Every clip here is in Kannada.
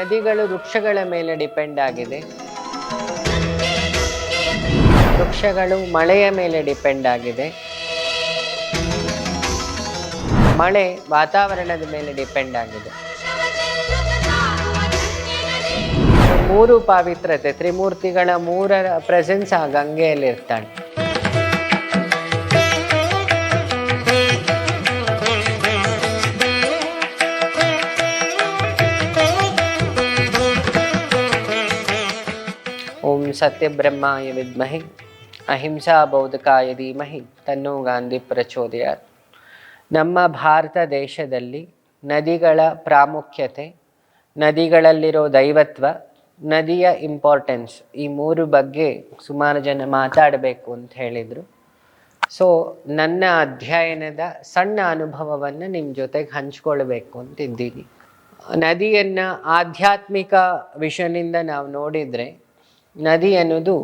ನದಿಗಳು ವೃಕ್ಷಗಳ ಮೇಲೆ ಡಿಪೆಂಡ್ ಆಗಿದೆ. ವೃಕ್ಷಗಳು ಮಳೆಯ ಮೇಲೆ ಡಿಪೆಂಡ್ ಆಗಿದೆ. ಮಳೆ ವಾತಾವರಣದ ಮೇಲೆ ಡಿಪೆಂಡ್ ಆಗಿದೆ. ಮೂರು ಪಾವಿತ್ರತೆ ತ್ರಿಮೂರ್ತಿಗಳ ಮೂರರ ಪ್ರೆಸೆನ್ಸ್ ಆ ಗಂಗೆಯಲ್ಲಿ ಸತ್ಯಬ್ರಹ್ಮಾಯ ವಿದ್ಮಹೆ, ಅಹಿಂಸಾ ಬೌದ್ಧಕಾಯ ಧೀಮಹಿ, ತನ್ನೋ ಗಾಂಧಿ ಪ್ರಚೋದಯಾತ್ ನಮ್ಮ ಭಾರತ ದೇಶದಲ್ಲಿ ನದಿಗಳ ಪ್ರಾಮುಖ್ಯತೆ, ನದಿಗಳಲ್ಲಿರೋ ದೈವತ್ವ, ನದಿಯ ಇಂಪಾರ್ಟೆನ್ಸ್ ಈ ಮೂರು ಬಗ್ಗೆ ಸುಮಾರು ಜನ ಮಾತಾಡಬೇಕು ಅಂತ ಹೇಳಿದರು. ಸೊ ನನ್ನ ಅಧ್ಯಯನದ ಸಣ್ಣ ಅನುಭವವನ್ನು ನಿಮ್ಮ ಜೊತೆಗೆ ಹಂಚ್ಕೊಳ್ಬೇಕು ಅಂತಿದ್ದೀನಿ. ನದಿಯನ್ನು ಆಧ್ಯಾತ್ಮಿಕ ವಿಷನಿಂದ ನಾವು ನೋಡಿದರೆ ನದಿ ಅನ್ನೋದು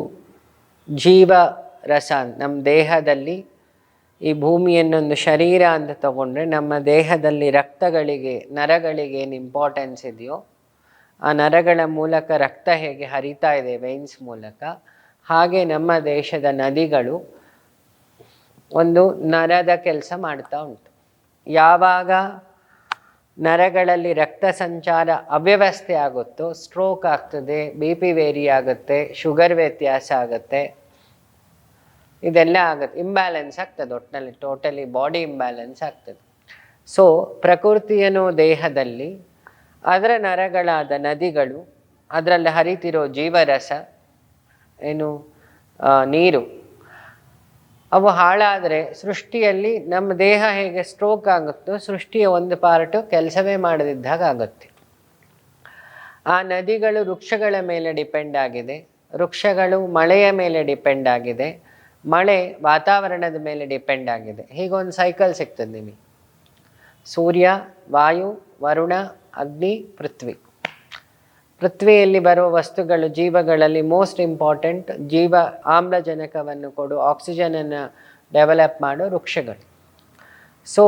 ಜೀವ ರಸ ನಮ್ಮ ದೇಹದಲ್ಲಿ ಈ ಭೂಮಿಯನ್ನೊಂದು ಶರೀರ ಅಂತ ತಗೊಂಡ್ರೆ ನಮ್ಮ ದೇಹದಲ್ಲಿ ರಕ್ತಗಳಿಗೆ, ನರಗಳಿಗೆ ಏನು ಇಂಪಾರ್ಟೆನ್ಸ್ ಇದೆಯೋ, ಆ ನರಗಳ ಮೂಲಕ ರಕ್ತ ಹೇಗೆ ಹರಿತಾ ಇದೆ ವೈನ್ಸ್ ಮೂಲಕ, ಹಾಗೆ ನಮ್ಮ ದೇಶದ ನದಿಗಳು ಒಂದು ನರದ ಕೆಲಸ ಮಾಡ್ತಾ ಉಂಟು. ಯಾವಾಗ ನರಗಳಲ್ಲಿ ರಕ್ತ ಸಂಚಾರ ಅವ್ಯವಸ್ಥೆ ಆಗುತ್ತೋ ಸ್ಟ್ರೋಕ್ ಆಗ್ತದೆ ಬಿ ಪಿ ವೇರಿ ಆಗುತ್ತೆ ಶುಗರ್ ವ್ಯತ್ಯಾಸ ಆಗುತ್ತೆ, ಇದೆಲ್ಲ ಆಗುತ್ತೆ. ಇಂಬ್ಯಾಲೆನ್ಸ್ ಆಗ್ತದೆ ಒಟ್ಟಿನಲ್ಲಿ ಟೋಟಲಿ ಬಾಡಿ ಇಂಬ್ಯಾಲೆನ್ಸ್ ಆಗ್ತದೆ. ಸೊ ಪ್ರಕೃತಿಯನ್ನು ದೇಹದಲ್ಲಿ, ಅದರ ನರಗಳಾದ ನದಿಗಳು, ಅದರಲ್ಲಿ ಹರಿತಿರೋ ಜೀವರಸ, ಏನು ನೀರು ಅವು ಹಾಳಾದರೆ ಸೃಷ್ಟಿಯಲ್ಲಿ ನಮ್ಮ ದೇಹ ಹೇಗೆ ಸ್ಟ್ರೋಕ್ ಆಗುತ್ತೋ ಸೃಷ್ಟಿಯ ಒಂದು ಪಾರ್ಟು ಕೆಲಸವೇ ಮಾಡದಿದ್ದಾಗ ಆಗುತ್ತೆ. ಆ ನದಿಗಳು ವೃಕ್ಷಗಳ ಮೇಲೆ ಡಿಪೆಂಡ್ ಆಗಿದೆ. ವೃಕ್ಷಗಳು ಮಳೆಯ ಮೇಲೆ ಡಿಪೆಂಡ್ ಆಗಿದೆ. ಮಳೆ ವಾತಾವರಣದ ಮೇಲೆ ಡಿಪೆಂಡ್ ಆಗಿದೆ. ಹೀಗೊಂದು ಸೈಕಲ್ ಸಿಗ್ತದೆ ನಿಮಗೆ. ಸೂರ್ಯ, ವಾಯು, ವರುಣ, ಅಗ್ನಿ, ಪೃಥ್ವಿ. ಪೃಥ್ವಿಯಲ್ಲಿ ಬರುವ ವಸ್ತುಗಳು, ಜೀವಗಳಲ್ಲಿ ಮೋಸ್ಟ್ ಇಂಪಾರ್ಟೆಂಟ್ ಜೀವ ಆಮ್ಲಜನಕವನ್ನು ಕೊಡು ಆಕ್ಸಿಜನನ್ನು ಡೆವಲಪ್ ಮಾಡೋ ವೃಕ್ಷಗಳು. ಸೊ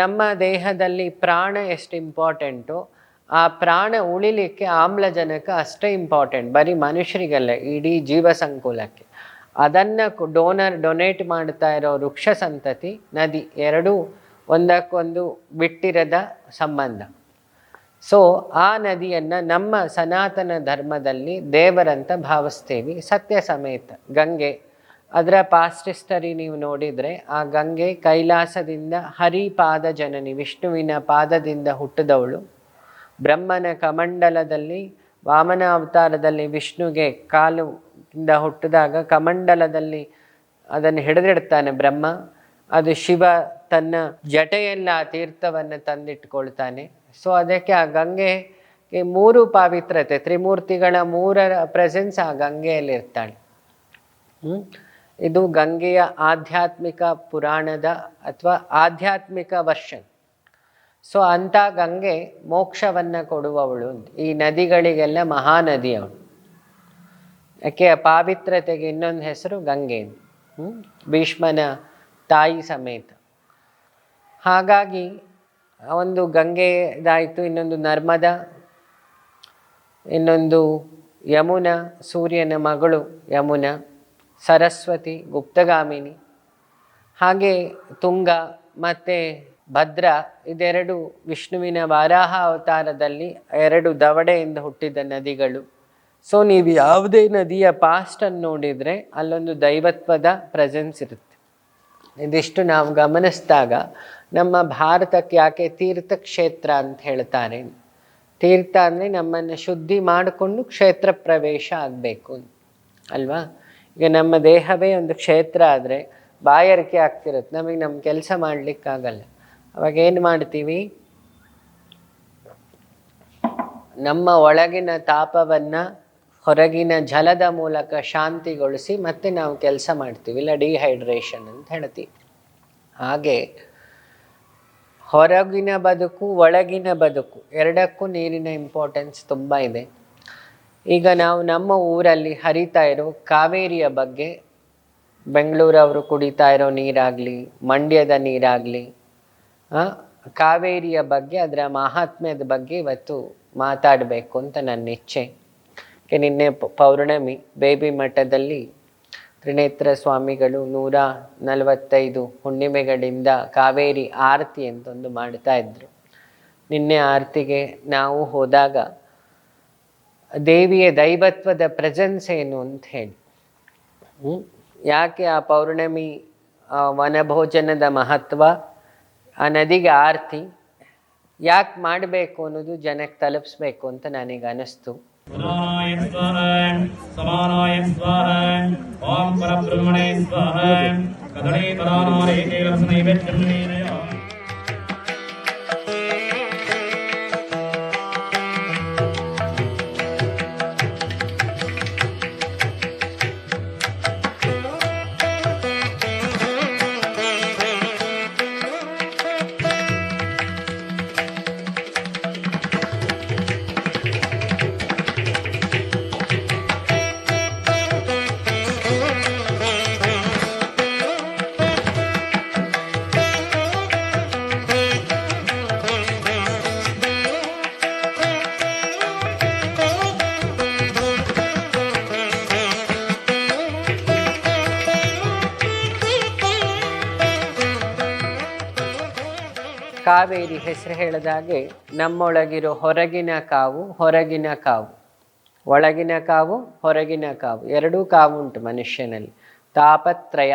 ನಮ್ಮ ದೇಹದಲ್ಲಿ ಪ್ರಾಣ ಎಷ್ಟು ಇಂಪಾರ್ಟೆಂಟು ಆ ಪ್ರಾಣ ಉಳಿಲಿಕ್ಕೆ ಆಮ್ಲಜನಕ ಅಷ್ಟೇ ಇಂಪಾರ್ಟೆಂಟ್ ಬರೀ ಮನುಷ್ಯರಿಗಲ್ಲ, ಇಡೀ ಜೀವ ಸಂಕುಲಕ್ಕೆ ಅದನ್ನು ಡೋನರ್ ಡೊನೇಟ್ ಮಾಡ್ತಾ ಇರೋ ವೃಕ್ಷ ಸಂತತಿ, ನದಿ, ಎರಡೂ ಒಂದಕ್ಕೊಂದು ಬಿಟ್ಟಿರದ ಸಂಬಂಧ. ಸೊ ಆ ನದಿಯನ್ನು ನಮ್ಮ ಸನಾತನ ಧರ್ಮದಲ್ಲಿ ದೇವರಂತ ಭಾವಿಸ್ತೀವಿ. ಸತ್ಯ ಸಮೇತ. ಗಂಗೆ. ಅದರ ಪಾಸ್ಟ್ ಹಿಸ್ಟರಿ ನೀವು ನೋಡಿದರೆ, ಆ ಗಂಗೆ ಕೈಲಾಸದಿಂದ ಹರಿಪಾದ ಜನನಿ, ವಿಷ್ಣುವಿನ ಪಾದದಿಂದ ಹುಟ್ಟಿದವಳು. ಬ್ರಹ್ಮನ ಕಮಂಡಲದಲ್ಲಿ, ವಾಮನ ಅವತಾರದಲ್ಲಿ ವಿಷ್ಣುಗೆ ಕಾಲು ಇಂದ ಹುಟ್ಟಿದಾಗ ಕಮಂಡಲದಲ್ಲಿ ಅದನ್ನು ಹಿಡಿದಿಡ್ತಾನೆ ಬ್ರಹ್ಮ. ಅದು ಶಿವ ತನ್ನ ಜಟೆಯಲ್ಲಿ ಆ ತೀರ್ಥವನ್ನು ತಂದಿಟ್ಕೊಳ್ತಾನೆ. ಸೊ ಅದಕ್ಕೆ ಆ ಗಂಗೆಗೆ ಮೂರು ಪಾವಿತ್ರತೆ ತ್ರಿಮೂರ್ತಿಗಳ ಮೂರರ ಪ್ರೆಸೆನ್ಸ್ ಆ ಗಂಗೆಯಲ್ಲಿ ಇರ್ತಾಳೆ? ಇದು ಗಂಗೆಯ ಆಧ್ಯಾತ್ಮಿಕ ಪುರಾಣದ ಅಥವಾ ಆಧ್ಯಾತ್ಮಿಕ ವರ್ಷನ್. ಸೊ ಅಂಥ ಗಂಗೆ ಮೋಕ್ಷವನ್ನು ಕೊಡುವವಳು ಈ ನದಿಗಳಿಗೆಲ್ಲ ಮಹಾನದಿ ಅವಳು. ಯಾಕೆ? ಪಾವಿತ್ರತೆಗೆ ಇನ್ನೊಂದು ಹೆಸರು ಗಂಗೆ. ಭೀಷ್ಮನ ತಾಯಿ ಸಮೇತ. ಹಾಗಾಗಿ ಒಂದು ಗಂಗೆ ಇದಾಯಿತು, ಇನ್ನೊಂದು ನರ್ಮದಾ, ಇನ್ನೊಂದು ಯಮುನಾ, ಸೂರ್ಯನ ಮಗಳು ಯಮುನಾ, ಸರಸ್ವತಿ, ಗುಪ್ತಗಾಮಿನಿ, ಹಾಗೆ ತುಂಗ ಮತ್ತು ಭದ್ರ, ಇದೆರಡು ವಿಷ್ಣುವಿನ ವಾರಾಹ ಅವತಾರದಲ್ಲಿ ಎರಡು ದವಡೆಯಿಂದ ಹುಟ್ಟಿದ ನದಿಗಳು. ಸೊ ನೀವು ಯಾವುದೇ ನದಿಯ ಪಾಸ್ಟನ್ನು ನೋಡಿದರೆ ಅಲ್ಲೊಂದು ದೈವತ್ವದ ಪ್ರೆಸೆನ್ಸ್ ಇರುತ್ತೆ. ಇದಿಷ್ಟು ನಾವು ಗಮನಿಸಿದಾಗ ನಮ್ಮ ಭಾರತಕ್ಕೆ ಯಾಕೆ ತೀರ್ಥಕ್ಷೇತ್ರ ಅಂತ ಹೇಳ್ತಾರೆ. ತೀರ್ಥ ಅಂದರೆ ನಮ್ಮನ್ನು ಶುದ್ಧಿ ಮಾಡಿಕೊಂಡು ಕ್ಷೇತ್ರ ಪ್ರವೇಶ ಆಗಬೇಕು ಅಲ್ವಾ? ಈಗ ನಮ್ಮ ದೇಹವೇ ಒಂದು ಕ್ಷೇತ್ರ ಆದರೆ ಬಾಯಾರಿಕೆ ಆಗ್ತಿರುತ್ತೆ. ನಮಗೆ ನಮ್ಮ ಕೆಲಸ ಮಾಡಲಿಕ್ಕಾಗಲ್ಲ. ಅವಾಗ ಏನು ಮಾಡ್ತೀವಿ? ನಮ್ಮ ಒಳಗಿನ ತಾಪವನ್ನು ಹೊರಗಿನ ಜಲದ ಮೂಲಕ ಶಾಂತಿಗೊಳಿಸಿ ಮತ್ತೆ ನಾವು ಕೆಲಸ ಮಾಡ್ತೀವಿ, ಇಲ್ಲ ಡಿಹೈಡ್ರೇಷನ್ ಅಂತ ಹೇಳ್ತೀವಿ. ಹಾಗೆ ಹೊರಗಿನ ಬದುಕು, ಒಳಗಿನ ಬದುಕು, ಎರಡಕ್ಕೂ ನೀರಿನ ಇಂಪಾರ್ಟೆನ್ಸ್ ತುಂಬ ಇದೆ. ಈಗ ನಾವು ನಮ್ಮ ಊರಲ್ಲಿ ಹರಿತಾ ಇರೋ ಕಾವೇರಿಯ ಬಗ್ಗೆ ಬೆಂಗಳೂರವರು ಕುಡಿತಾ ಇರೋ ನೀರಾಗಲಿ, ಮಂಡ್ಯದ ನೀರಾಗಲಿ ಕಾವೇರಿಯ ಬಗ್ಗೆ, ಅದರ ಮಹಾತ್ಮ್ಯದ ಬಗ್ಗೆ ಇವತ್ತು ಮಾತಾಡಬೇಕು ಅಂತ ನನ್ನ ಇಚ್ಛೆ. ನಿನ್ನೆ ಪೌರ್ಣಮಿ, ಬೇಬಿ ಮಠದಲ್ಲಿ ತ್ರಿನೇತ್ರ ಸ್ವಾಮಿಗಳು ನೂರ ನಲವತ್ತೈದು ಹುಣ್ಣಿಮೆಗಳಿಂದ ಕಾವೇರಿ ಆರತಿ ಅಂತೊಂದು ಮಾಡ್ತಾ ಇದ್ರು. ನಿನ್ನೆ ಆರತಿಗೆ ನಾವು ಹೋದಾಗ ದೇವಿಯ ದೈವತ್ವದ ಪ್ರೆಸೆನ್ಸ್ ಏನು ಅಂತ ಹೇಳಿ? ಯಾಕೆ ಆ ಪೌರ್ಣಮಿ ವನಭೋಜನದ ಮಹತ್ವ, ಆ ನದಿಗೆ ಆರತಿ, ಯಾಕೆ ಮಾಡಬೇಕು ಅನ್ನೋದು ಜನಕ್ಕೆ ತಲುಪಿಸ್ಬೇಕು ಅಂತ ನನಗೆ ಅನಿಸ್ತು புனாய ஸ்வாஹன் சமானாய ஸ்வாஹன் ஓம் பரபிரமணே ஸ்வாஹன். கதளே பரானாரே தேவசனை வெற்றமே ಕಾವೇರಿ ಹೆಸರು ಹೇಳಿದಾಗೆ ನಮ್ಮೊಳಗಿರೋ ಹೊರಗಿನ ಕಾವು ಹೊರಗಿನ ಕಾವು. ಒಳಗಿನ ಕಾವು ಹೊರಗಿನ ಕಾವು. ಎರಡೂ ಕಾವು ಉಂಟು ಮನುಷ್ಯನಲ್ಲಿ. ತಾಪತ್ರಯ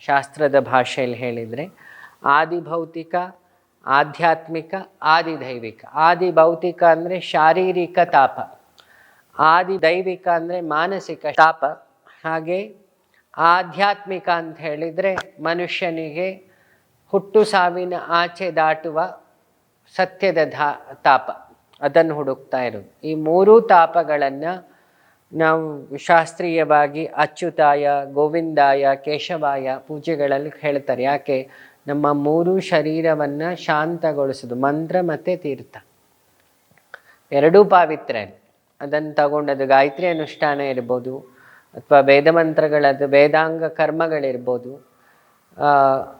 ಶಾಸ್ತ್ರದ ಭಾಷೆಯಲ್ಲಿ ಹೇಳಿದರೆ ಆದಿಭೌತಿಕ, ಆಧ್ಯಾತ್ಮಿಕ, ಆದಿದೈವಿಕ. ಆದಿ ಭೌತಿಕ ಅಂದರೆ ಶಾರೀರಿಕ ತಾಪ. ಆದಿ ದೈವಿಕ ಅಂದರೆ ಮಾನಸಿಕ ತಾಪ. ಹಾಗೆ ಆಧ್ಯಾತ್ಮಿಕ ಅಂತ ಹೇಳಿದರೆ ಮನುಷ್ಯನಿಗೆ ಹುಟ್ಟು ಸಾವಿನ ಆಚೆ ದಾಟುವ ಸತ್ಯದ ಧಾ, ತಾಪ. ಅದನ್ನು ಹುಡುಕ್ತಾ ಇರೋದು ಈ ಮೂರೂ ತಾಪಗಳನ್ನು ನಾವು ಶಾಸ್ತ್ರೀಯವಾಗಿ ಅಚ್ಯುತಾಯ, ಗೋವಿಂದಾಯ, ಕೇಶವಾಯ ಪೂಜೆಗಳಲ್ಲಿ ಹೇಳ್ತಾರೆ. ಯಾಕೆ? ನಮ್ಮ ಮೂರು ಶರೀರವನ್ನು ಶಾಂತಗೊಳಿಸೋದು ಮಂತ್ರ ಮತ್ತು ತೀರ್ಥ. ಎರಡೂ ಪಾವಿತ್ರ್ಯ ಅದನ್ನು ತಗೊಂಡದು ಗಾಯತ್ರಿ ಅನುಷ್ಠಾನ ಇರ್ಬೋದು, ಅಥವಾ ವೇದ ಮಂತ್ರಗಳದ್ದು, ವೇದಾಂಗ ಕರ್ಮಗಳಿರ್ಬೋದು.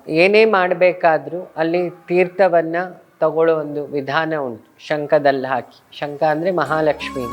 ಏನೇ ಮಾಡಬೇಕಾದ್ರೂ ಅಲ್ಲಿ ತೀರ್ಥವನ್ನು ತಗೊಳ್ಳೋ ಒಂದು ವಿಧಾನ ಉಂಟು ಶಂಖದಲ್ಲಿ ಹಾಕಿ. ಶಂಖ ಅಂದರೆ ಮಹಾಲಕ್ಷ್ಮಿ